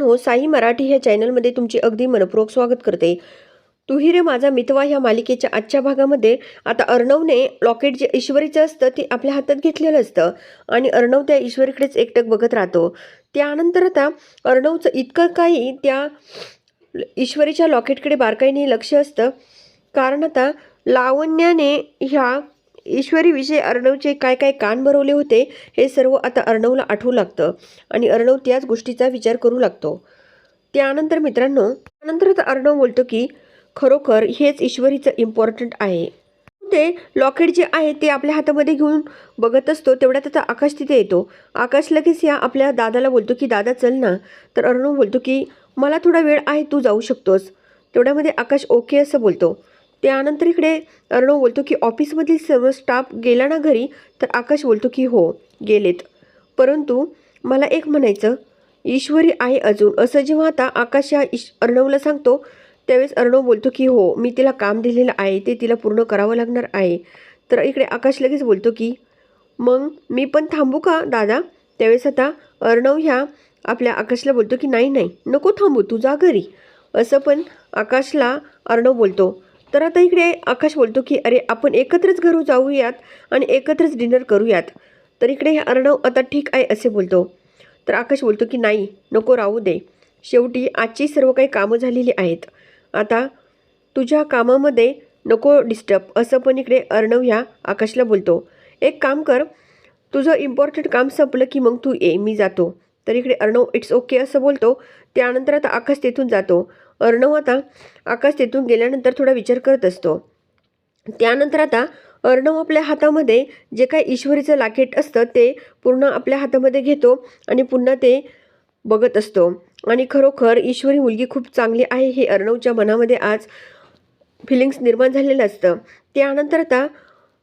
हो साई मराठी ह्या चॅनलमध्ये तुमचे अगदी मनपूर्वक स्वागत करते. तू रे माझा मितवा ह्या मालिकेच्या आजच्या भागामध्ये. आता अर्णवने लॉकेट जे ईश्वरीचं असतं ते आपल्या हातात घेतलेलं असतं आणि अर्णव त्या ईश्वरीकडेच एकटक बघत राहतो. त्यानंतर आता अर्णवचं इतकं काही त्या ईश्वरीच्या लॉकेटकडे बारकाईने लक्ष असतं. कारण आता लावण्याने ह्या ईश्वरीविषयी अर्णवचे काय काय कान भरवले होते हे सर्व आता अर्णवला आठवू लागतं आणि अर्णव त्याच गोष्टीचा विचार करू लागतो. त्यानंतर मित्रांनो त्यानंतर आता अर्णव बोलतो की खरोखर हेच ईश्वरीचं इम्पॉर्टंट आहे. ते लॉकेट जे आहे ते आपल्या हातामध्ये घेऊन बघत असतो तेवढ्यात आता आकाश तिथे येतो. आकाश लगेच या आपल्या दादाला बोलतो की दादा चल ना. तर अर्णव बोलतो की मला थोडा वेळ आहे तू जाऊ शकतोस. तेवढ्यामध्ये आकाश ओके असं बोलतो. त्यानंतर इकडे अर्णव बोलतो की ऑफिसमधील सर्व स्टाफ गेला ना घरी तर आकाश बोलतो की हो गेलेत. परंतु मला एक म्हणायचं ईश्वरी आहे अजून. असं जेव्हा आता आकाश या ईश अर्णवला सांगतो त्यावेळेस अर्णव बोलतो की हो मी तिला काम दिलेलं आहे ते तिला पूर्ण करावं लागणार आहे. तर इकडे आकाश लगेच बोलतो की मग मी पण थांबू का दादा? त्यावेळेस आता अर्णव ह्या आपल्या आकाशला बोलतो की नाही नाही नको थांबू तू जा घरी. असं पण आकाशला अर्णव बोलतो. तर आता इकडे आकाश बोलतो की अरे आपण एकत्रच घरू जाऊयात आणि एकत्रच डिनर करूयात. तर इकडे हे अर्णव आता ठीक आहे असे बोलतो. तर आकाश बोलतो की नाही नको राहू दे. शेवटी आजची सर्व काही कामं झालेली आहेत. आता तुझ्या कामामध्ये नको डिस्टर्ब असं पण इकडे अर्णव ह्या आकाशला बोलतो. एक काम कर तुझं इम्पॉर्टंट काम संपलं की मग तू ये मी जातो. तर इकडे अर्णव इट्स ओके असं बोलतो. त्यानंतर आता आकाश तेथून जातो. अर्णव आता आकाश तेथून गेल्यानंतर थोडा विचार करत असतो. त्यानंतर आता अर्णव आपल्या हातामध्ये जे काही ईश्वरीचं लाकेट असतं ते पूर्ण आपल्या हातामध्ये घेतो आणि पुन्हा ते बघत असतो. आणि खरोखर ईश्वरी मुलगी खूप चांगली आहे हे अर्णवच्या मनामध्ये आज फिलिंग्स निर्माण झालेलं असतं. त्यानंतर आता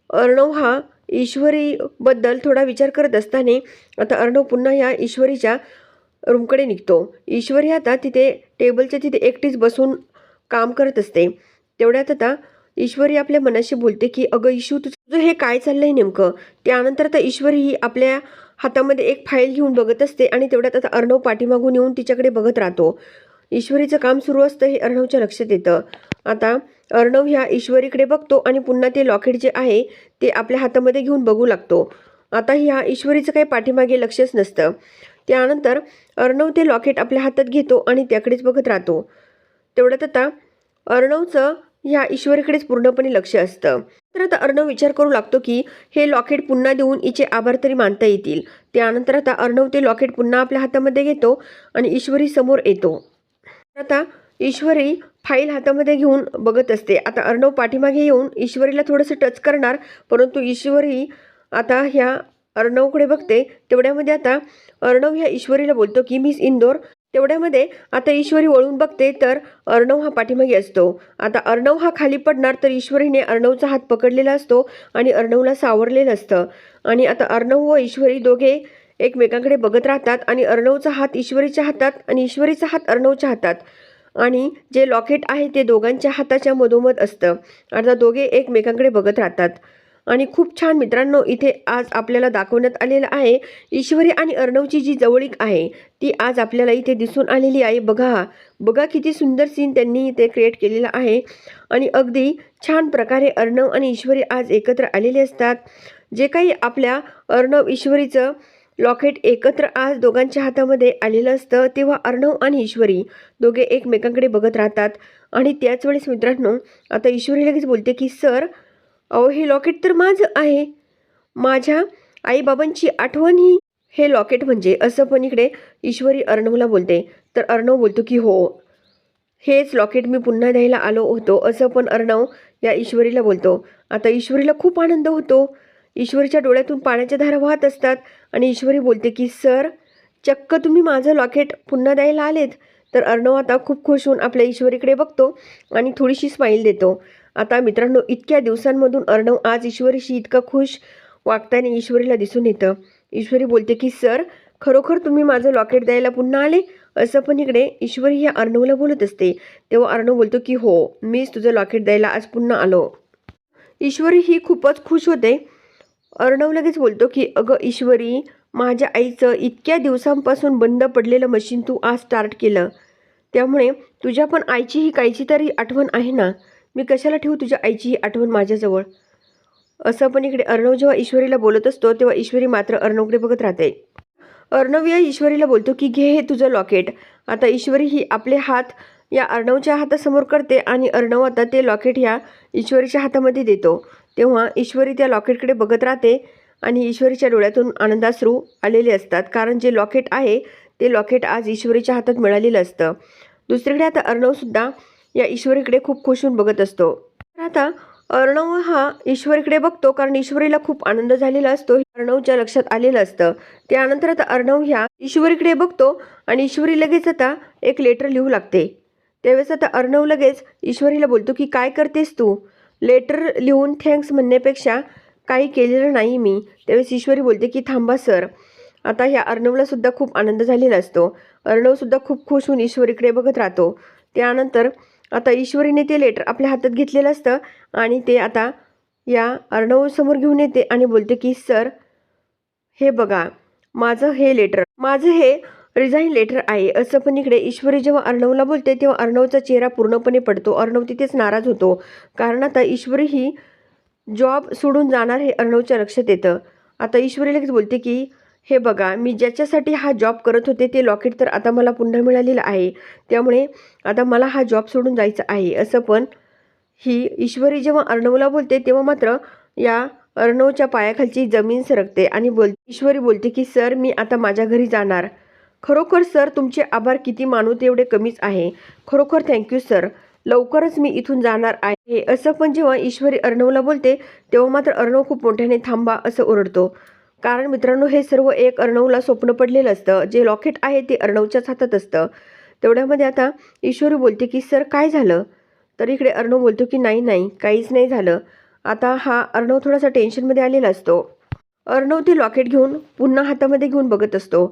अर्णव हा ईश्वरीबद्दल थोडा विचार करत असताना आता अर्णव पुन्हा या ईश्वरीच्या रूमकडे निघतो. ईश्वरी आता तिथे टेबलच्या तिथे एकटीच बसून काम करत असते. तेवढ्यात आता ईश्वरी आपल्या मनाशी बोलते की अगं ईशू तुझं हे काय चाललंय नेमकं? त्यानंतर आता ईश्वरी ही आपल्या हातामध्ये एक फाईल घेऊन बघत असते आणि तेवढ्यात आता अर्णव पाठीमागून येऊन तिच्याकडे बघत राहतो. ईश्वरीचं काम सुरू असतं हे अर्णवच्या लक्षात येतं. आता अर्णव ह्या ईश्वरीकडे बघतो आणि पुन्हा ते लॉकेट जे आहे ते आपल्या हातामध्ये घेऊन बघू लागतो. आता ह्या ईश्वरीचं काही पाठीमागे लक्षच नसतं. त्यानंतर अर्णव ते लॉकेट आपल्या हातात घेतो आणि त्याकडेच बघत राहतो. तेवढ्यात आता अर्णवचं ह्या ईश्वरीकडेच पूर्णपणे लक्ष असतं. तर आता अर्णव विचार करू लागतो की हे लॉकेट पुन्हा देऊन हिचे आभार तरी मानता येतील. त्यानंतर आता अर्णव ते लॉकेट पुन्हा आपल्या हातामध्ये घेतो आणि ईश्वरी समोर येतो. आता ईश्वरी फाईल हातामध्ये घेऊन बघत असते. आता अर्णव पाठीमागे येऊन ईश्वरीला थोडंसं टच करणार परंतु ईश्वरी आता ह्या अर्णवकडे बघते. तेवढ्यामध्ये आता अर्णव ह्या ईश्वरीला बोलतो की मिस इंदोर तेवढ्यामध्ये आता ईश्वरी वळून बघते तर अर्णव हा पाठीमागे असतो. आता अर्णव हा खाली पडणार तर ईश्वरीने अर्णवचा हात पकडलेला असतो आणि अर्णवला सावरलेलं असतं. आणि आता अर्णव व ईश्वरी दोघे एकमेकांकडे बघत राहतात आणि अर्णवचा हात ईश्वरीच्या हातात आणि ईश्वरीचा हात अर्णवच्या हातात. आणि जे लॉकेट आहे ते दोघांच्या हाताच्या मधोमध असतं. अर्थात दोघे एकमेकांकडे बघत राहतात. आणि खूप छान मित्रांनो इथे आज आपल्याला दाखवण्यात आलेलं आहे ईश्वरी आणि अर्णवची जी जवळीक आहे ती आज आपल्याला इथे दिसून आलेली आहे. बघा बघा किती सुंदर सीन त्यांनी इथे क्रिएट केलेला आहे. आणि अगदी छान प्रकारे अर्णव आणि ईश्वरी आज एकत्र आलेले असतात. जे काही आपल्या अर्णव ईश्वरीचं लॉकेट एकत्र आज दोघांच्या हातामध्ये आलेलं असतं तेव्हा अर्णव आणि ईश्वरी दोघे एकमेकांकडे बघत राहतात. आणि त्याच वेळेस मित्रांनो आता ईश्वरी लगेच बोलते की सर अहो हे लॉकेट तर माझं आहे. माझ्या आईबाबांची आठवण ही. हे लॉकेट म्हणजे असं पण इकडे ईश्वरी अर्णवला बोलते. तर अर्णव बोलतो की हो हेच लॉकेट मी पुन्हा द्यायला आलो होतो. असं पण अर्णव या ईश्वरीला बोलतो. आता ईश्वरीला खूप आनंद होतो. ईश्वरीच्या डोळ्यातून पाण्याच्या धारा वाहत असतात आणि ईश्वरी बोलते की सर चक्क तुम्ही माझं लॉकेट पुन्हा द्यायला आलेत. तर अर्णव आता खूप खुश होऊन आपल्या ईश्वरीकडे बघतो आणि थोडीशी स्माईल देतो. आता मित्रांनो इतक्या दिवसांमधून अर्णव आज ईश्वरीशी इतका खुश वागताना ईश्वरीला दिसून येतं. ईश्वरी बोलते की सर खरोखर तुम्ही माझं लॉकेट द्यायला पुन्हा आले? असं पण इकडे ईश्वरी ह्या अर्णवला बोलत असते. तेव्हा अर्णव बोलतो की हो मीच तुझं लॉकेट द्यायला आज पुन्हा आलो. ईश्वरी ही खूपच खुश होते. अर्णव लगेच बोलतो की अगं ईश्वरी माझ्या आईचं इतक्या दिवसांपासून बंद पडलेलं मशीन तू आज स्टार्ट केलं. त्यामुळे तुझ्या पण आईची ही काहीची तरी आठवण आहे ना? मी कशाला ठेवू तुझ्या आईची ही आठवण माझ्याजवळ? असं पण इकडे अर्णव जेव्हा ईश्वरीला बोलत असतो तेव्हा ईश्वरी मात्र अर्णवकडे बघत राहते. अर्णव या ईश्वरीला बोलतो की घे हे तुझं लॉकेट आता ईश्वरी ही आपले हात या अर्णवच्या हातासमोर करते आणि अर्णव आता ते लॉकेट ह्या ईश्वरीच्या हातामध्ये देतो. तेव्हा ईश्वरी त्या लॉकेटकडे बघत राहते आणि ईश्वरीच्या डोळ्यातून आनंदाश्रू आलेले असतात. कारण जे लॉकेट आहे ते लॉकेट आज ईश्वरीच्या हातात मिळालेलं असतं. दुसरीकडे आता अर्णवसुद्धा या ईश्वरीकडे खूप खुश होऊन बघत असतो. आता अर्णव हा ईश्वरीकडे बघतो कारण ईश्वरीला खूप आनंद झालेला असतो. अर्णवच्या लक्षात आलेलं असतं. त्यानंतर आता अर्णव ह्या ईश्वरीकडे बघतो आणि ईश्वरी लगेच आता एक लेटर लिहू लागते. त्यावेळेस आता अर्णव लगेच ईश्वरीला बोलतो की काय करतेस तू? लेटर लिहून थँक्स म्हणण्यापेक्षा काही केलेलं नाही मी. त्यावेळेस ईश्वरी बोलते की थांबा सर आता ह्या अर्णवला सुद्धा खूप आनंद झालेला असतो. अर्णवसुद्धा खूप खुश होऊन ईश्वरीकडे बघत राहतो. त्यानंतर आता ईश्वरीने ते लेटर आपल्या हातात घेतलेलं असतं आणि ते आता या अर्णवसमोर घेऊन येते आणि बोलते की सर हे बघा माझं हे लेटर माझं हे रिझाईन लेटर आहे. असं पण इकडे ईश्वरी जेव्हा अर्णवला बोलते तेव्हा अर्णवचा चेहरा पूर्णपणे पडतो. अर्णव तिथेच नाराज होतो. कारण आता ईश्वरी ही जॉब सोडून जाणार हे अर्णवच्या लक्षात येतं. आता ईश्वरी लगेच बोलते की हे बघा मी ज्याच्यासाठी हा जॉब करत होते ते लॉकेट तर आता मला पुन्हा मिळालेलं आहे. त्यामुळे आता मला हा जॉब सोडून जायचं आहे. असं पण ही ईश्वरी जेव्हा अर्णवला बोलते तेव्हा मात्र या अर्णवच्या पायाखालची जमीन सरकते आणि बोल ईश्वरी बोलते की सर मी आता माझ्या घरी जाणार. खरोखर सर तुमचे आभार किती मानू तेवढे कमीच आहे. खरोखर थँक्यू सर लवकरच मी इथून जाणार आहे. असं पण जेव्हा ईश्वरी अर्णवला बोलते तेव्हा मात्र अर्णव खूप मोठ्याने थांबा असं ओरडतो. कारण मित्रांनो हे सर्व एक अर्णवला स्वप्न पडलेलं असतं. जे लॉकेट आहे ते अर्णवच्याच हातात असतं. तेवढ्यामध्ये आता ईश्वरी बोलते की सर काय झालं? तर इकडे अर्णव बोलतो की नाही नाही काहीच नाही झालं. आता हा अर्णव थोडासा टेन्शनमध्ये आलेला असतो. अर्णव ते लॉकेट घेऊन पुन्हा हातामध्ये घेऊन बघत असतो.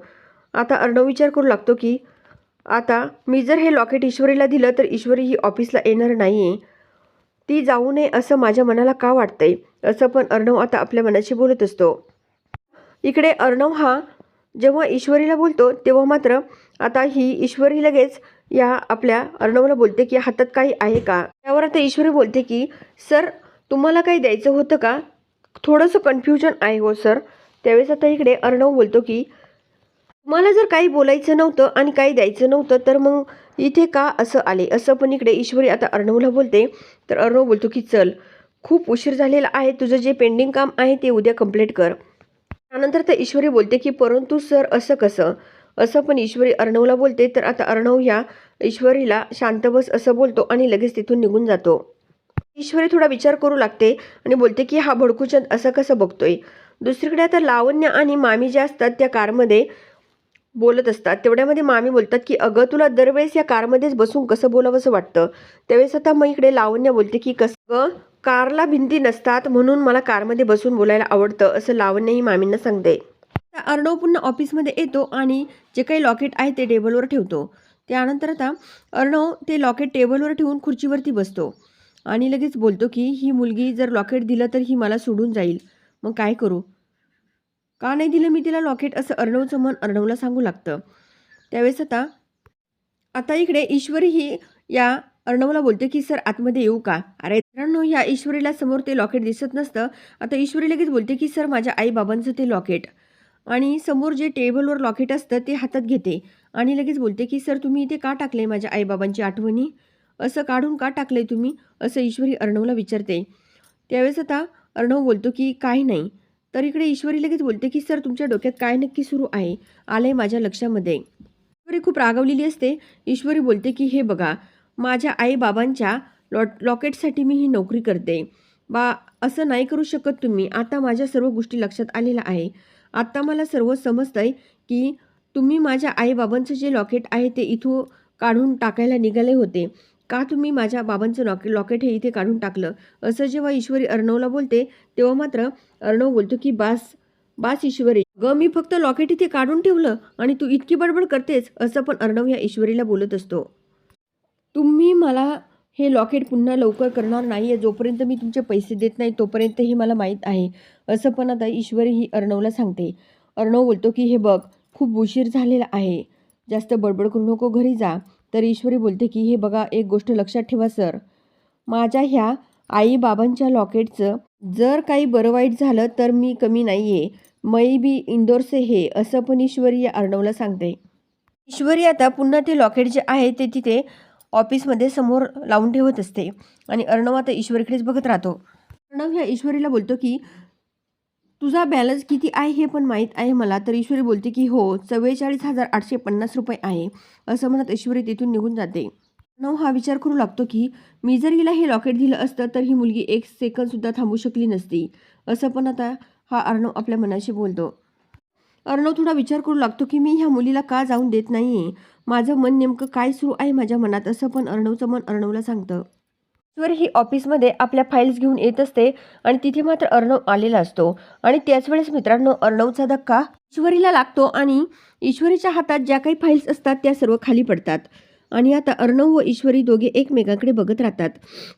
आता अर्णव विचार करू लागतो की आता मी जर हे लॉकेट ईश्वरीला दिलं तर ईश्वरी ही ऑफिसला येणार नाही आहे ती जाऊ नये असं माझ्या मनाला का वाटतंय? असं पण अर्णव आता आपल्या मनाशी बोलत असतो. इकडे अर्णव हा जेव्हा ईश्वरीला बोलतो तेव्हा मात्र आता ही ईश्वरी लगेच या आपल्या अर्णवला बोलते की हातात काही आहे का? त्यावर आता ईश्वरी बोलते की सर तुम्हाला काही द्यायचं होतं का? थोडंसं कन्फ्युजन आहे हो सर. त्यावेळेस आता इकडे अर्णव बोलतो की मला जर काही बोलायचं नव्हतं आणि काही द्यायचं नव्हतं तर मग इथे का असं आले? असं पण इकडे ईश्वरी आता अर्णवला बोलते. तर अर्णव बोलतो की चल खूप उशीर झालेला आहे तुझं जे पेंडिंग काम आहे ते उद्या कंप्लीट कर. त्यानंतर तर ईश्वरी बोलते की परंतु सर असं कसं? असं पण ईश्वरी अर्णवला बोलते. तर आता अर्णव ह्या ईश्वरीला शांत बस असं बोलतो आणि लगेच तिथून निघून जातो. ईश्वरी थोडा विचार करू लागते आणि बोलते की हा भडकूचंद असं कसं बघतोय? दुसरीकडे आता लावण्य आणि मामी ज्या असतात त्या कारमध्ये बोलत असतात. तेवढ्यामध्ये मामी बोलतात की अगं तुला दरवेळेस या कारमध्येच बसून कसं बोलावंसं वाटतं? त्यावेळेस आता मग इकडे लावण्य बोलते की कसं कारला भिंती नसतात म्हणून मला कारमध्ये बसून बोलायला आवडतं असं लावण्य ही मामींना सांगते. अर्णव पुन्हा ऑफिसमध्ये येतो आणि जे काही लॉकेट आहे ते टेबलवर ठेवतो. त्यानंतर आता अर्णव ते लॉकेट टेबलवर ठेवून खुर्चीवरती बसतो आणि लगेच बोलतो की ही मुलगी जर लॉकेट दिलं तर ही मला सोडून जाईल. मग काय करू? का नाही दिलं मी तिला लॉकेट असं अर्णवचं मन अर्णवला सांगू लागतं. त्यावेळेस आता आता इकडे ईश्वरी ही या अर्णवला बोलते की सर आतमध्ये येऊ का? अरे अर्णव ह्या ईश्वरीला समोर ते लॉकेट दिसत नसतं. आता ईश्वरी लगेच बोलते की सर माझ्या आईबाबांचं ते लॉकेट आणि समोर जे टेबलवर लॉकेट असतं ते हातात घेते. आणि लगेच बोलते की सर तुम्ही इथे का टाकले माझ्या आईबाबांची आठवणी? असं काढून का टाकले तुम्ही? असं ईश्वरी अर्णवला विचारते. त्यावेळेस आता अर्णव बोलतो की काही नाही. तर इकडे ईश्वरी लगेच बोलते की सर तुमच्या डोक्यात काय नक्की सुरू आहे? आलंय माझ्या लक्षामध्ये. ईश्वरी खूप रागवलेली असते. ईश्वरी बोलते की हे बघा माझ्या आईबाबांच्या लॉ लॉकेटसाठी मी ही नोकरी करते. बा असं नाही करू शकत तुम्ही. आता माझ्या सर्व गोष्टी लक्षात आलेल्या आहे. आत्ता मला सर्व समजतं आहे की तुम्ही माझ्या आईबाबांचं जे लॉकेट आहे ते इथून काढून टाकायला निघाले होते. का तुम्ही माझ्या बाबांचं लॉकेट लॉकेट हे इथे काढून टाकलं? असं जेव्हा ईश्वरी अर्णवला बोलते तेव्हा मात्र अर्णव बोलतो की बास बास ईश्वरी. ग मी फक्त लॉकेट इथे काढून ठेवलं आणि तू इतकी बडबड करतेस असं पण अर्णव या ईश्वरीला बोलत असतो. तुम्ही मला हे लॉकेट पुन्हा लवकर करणार नाही आहे जोपर्यंत मी तुमचे पैसे देत नाही तोपर्यंत हे मला माहीत आहे असं पण आता ईश्वरी ही अर्णवला सांगते. अर्णव बोलतो की हे बघ खूप उशीर झालेला आहे. जास्त बडबड करू नको घरी जा. तर ईश्वरी बोलते की हे बघा एक गोष्ट लक्षात ठेवा सर. माझ्या ह्या आई बाबांच्या लॉकेटचं जर काही बरं वाईट झालं तर मी कमी नाही आहे मई बी इंदोरसे हे असं पण ईश्वरी या अर्णवला सांगते. ईश्वरी आता पुन्हा ते लॉकेट जे आहे ते तिथे ऑफिसमध्ये समोर लावून ठेवत असते. आणि अर्णव आता ईश्वरीकडेच बघत राहतो. अर्णव ह्या ईश्वरीला बोलतो की तुझा बॅलन्स किती आहे हे पण माहीत आहे मला तर ईश्वरी बोलते की हो चव्वेचाळीस हजार आठशे पन्नास रुपये आहे असं म्हणत ईश्वरी तिथून निघून जाते. नऊ हा विचार करू लागतो की मी जर हिला हे लॉकेट दिलं असतं तर ही मुलगी एक सेकंदसुद्धा थांबू शकली नसती असं पण आता हा अर्णव आपल्या मनाशी बोलतो. अर्णव थोडा विचार करू लागतो की मी ह्या मुलीला का जाऊन देत नाही आहे माझं मन नेमकं काय सुरू आहे माझ्या मनात असं पण अर्णवचं मन अर्णवला सांगतं. ईश्वर ही ऑफिसमध्ये आपल्या फाईल्स घेऊन येत असते आणि तिथे मात्र अर्णव आलेला असतो. आणि त्याच वेळेस मित्रांनो अर्णवचा धक्का ईश्वरीला लागतो आणि ईश्वरीच्या हातात ज्या काही फाईल्स असतात त्या सर्व खाली पडतात. आणि आता अर्णव व ईश्वरी दोघे एकमेकांकडे बघत राहतात.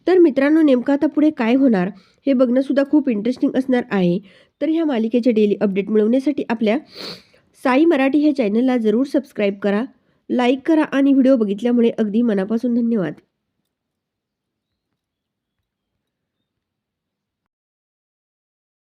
तर मित्रांनो नेमकं आता पुढे काय होणार हे बघणंसुद्धा खूप इंटरेस्टिंग असणार आहे. तर ह्या मालिकेचे डेली अपडेट मिळवण्यासाठी आपल्या साई मराठी ह्या चॅनलला जरूर सबस्क्राईब करा लाईक करा आणि व्हिडिओ बघितल्यामुळे अगदी मनापासून धन्यवाद.